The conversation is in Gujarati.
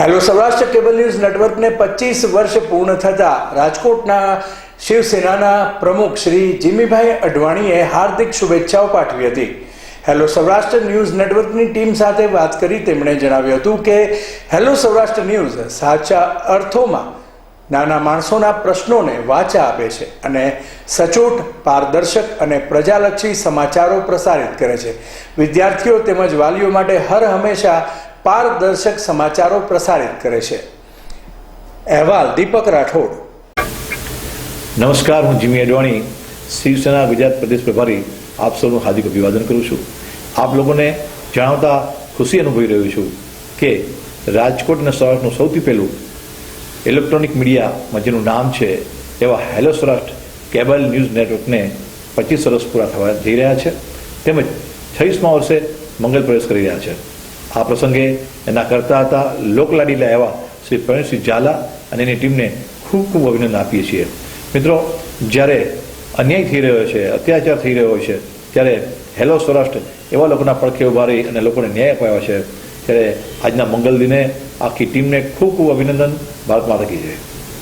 હેલો સૌરાષ્ટ્ર કેબલ ન્યૂઝ નેટવર્કને પચીસ વર્ષ પૂર્ણ થતા રાજકોટના શિવસેનાના પ્રમુખ શ્રી જીમીભાઈ અડવાણીએ હાર્દિક શુભેચ્છાઓ પાઠવી હતી. હેલો સૌરાષ્ટ્ર ન્યૂઝ નેટવર્કની ટીમ સાથે વાત કરી તેમણે જણાવ્યું હતું કે, હેલો સૌરાષ્ટ્ર ન્યૂઝ સાચા અર્થોમાં નાના માણસોના પ્રશ્નોને વાચા આપે છે અને સચોટ, પારદર્શક અને પ્રજાલક્ષી સમાચારો પ્રસારિત કરે છે. વિદ્યાર્થીઓ તેમજ વાલીઓ માટે હર હંમેશા પારદર્શક સમાચારો પ્રસારિત કરે છે. અહેવાલ દીપક રાઠોડ. નમસ્કાર, હું જીમી અડવાણી, શિવસેના ગુજરાત પ્રદેશ પ્રભારી, આપ સૌનું હાર્દિક અભિવાદન કરું છું. આપ લોકોને જણાવતા ખુશી અનુભવી રહ્યો છું કે રાજકોટ અને સૌરાષ્ટ્રનું સૌથી પહેલું ઇલેક્ટ્રોનિક મીડિયામાં જેનું નામ છે એવા હેલો સૌરાષ્ટ્ર કેબલ ન્યૂઝ નેટવર્કને પચીસ વર્ષ પૂરા થવા જઈ રહ્યા છે. તેમજ છવ્વીસમા વર્ષે મંગલ પ્રવેશ કરી રહ્યા છે. આ પ્રસંગે એના કરતા હતા લોકલાડીલા એવા શ્રી પ્રવીણસિંહ ઝાલા અને એની ટીમને ખૂબ ખૂબ અભિનંદન આપીએ છીએ. મિત્રો, જ્યારે અન્યાય થઈ રહ્યો છે, અત્યાચાર થઈ રહ્યો છે, ત્યારે હેલો સૌરાષ્ટ્ર એવા લોકોના પડખે ઊભા રહી અને લોકોને ન્યાય અપાયો છે, ત્યારે આજના મંગલ દિને આખી ટીમને ખૂબ ખૂબ અભિનંદન ભારત માતા કી